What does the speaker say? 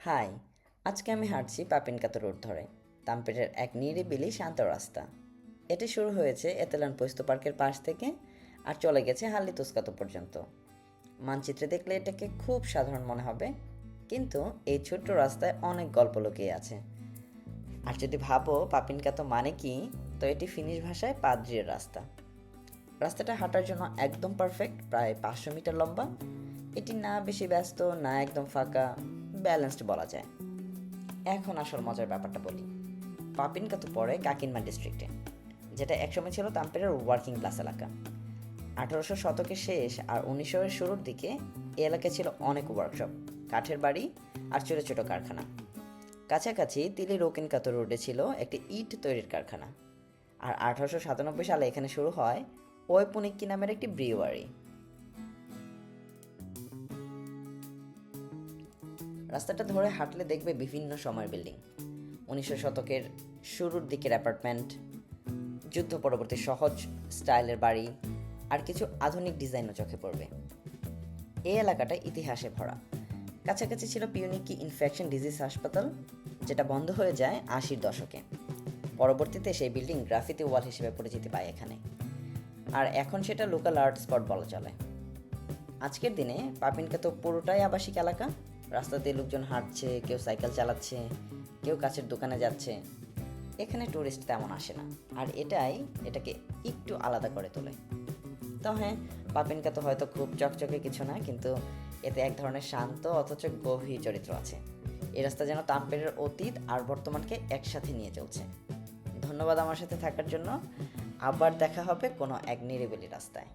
High, আজকে আমি হাঁটছি পাপিন পাপিনকাত রোড ধরে। তামপেটের এক নিরিবিলি শান্ত রাস্তা। এটি শুরু হয়েছে এতেলান পোস্ত পার্কের পাশ থেকে আর চলে গেছে হাল্লি তুস্কাত পর্যন্ত। মানচিত্রে দেখলে এটাকে খুব সাধারণ মনে হবে, কিন্তু এই ছোট্ট রাস্তায় অনেক গল্প লুকিয়ে আছে। আর যদি ভাবো পাপিনকাত মানে কি, তো এটি ফিনিশ ভাষায় পাদ্রির রাস্তা। রাস্তাটা হাঁটার জন্য একদম পারফেক্ট, প্রায় পাঁচশো মিটার লম্বা। এটি না বেশি ব্যস্ত, না একদম ফাঁকা ব্যালেন্সড বলা যায়। এখন আসল মজার ব্যাপারটা বলি। পাপিনকাতু পড়ে কাকিনমা ডিস্ট্রিক্টে যেটা একসময় ছিল তাম্পেরের ওয়ার্কিং ক্লাস এলাকা। আঠারোশো শতকের শেষ আর উনিশশো শুরুর দিকে এ এলাকায় ছিল অনেক ওয়ার্কশপ কাঠের বাড়ি আর ছোটো ছোটো কারখানা। কাছাকাছি তিলি রোকিনকাতু রোডে ছিল একটি ইট তৈরির কারখানা। আর আঠারোশো সাতানব্বই সালে এখানে শুরু হয় ওয়েপুনিক্কি নামের একটি ব্রিওয়ারি রাস্তাটা ধরে হাঁটলে দেখবে বিভিন্ন সময়ের বিল্ডিং। উনিশশো শতকের শুরুর দিকের অ্যাপার্টমেন্ট, যুদ্ধ পরবর্তী সহজ স্টাইলের বাড়ি, আর কিছু আধুনিক ডিজাইনও চোখে পড়বে। এই এলাকাটা ইতিহাসে ভরা। কাছাকাছি ছিল পিউনিকি ইনফেকশন ডিজিজ হাসপাতাল, যেটা বন্ধ হয়ে যায় আশির দশকে। পরবর্তীতে সেই বিল্ডিং গ্রাফিতি ওয়াল হিসেবে পরিচিতি পায় এখানে। আর এখন সেটা লোকাল আর্ট স্পট বলা চলে। আজকের দিনে পাপিনকে তো পুরোটাই আবাসিক এলাকা রাস্তা দিয়ে লোকজন হাঁটছে, কেউ সাইকেল চালাচ্ছে, কেউ কাছের দোকানে যাচ্ছে। এখানে টুরিস্ট তেমন আসে না। আর এটাই, এটাকে একটু আলাদা করে তোলে। তো হ্যাঁ পাপিনকা তো হয়তো খুব চকচকে কিছু না, কিন্তু এতে এক ধরনের শান্ত অথচ গভীর চরিত্র আছে। এই রাস্তা যেন তাম্পেরের অতীত আর বর্তমানকে একসাথে নিয়ে চলছে। ধন্যবাদ আমার সাথে থাকার জন্য। আবার দেখা হবে কোনো এক নিরিবিলি রাস্তায়।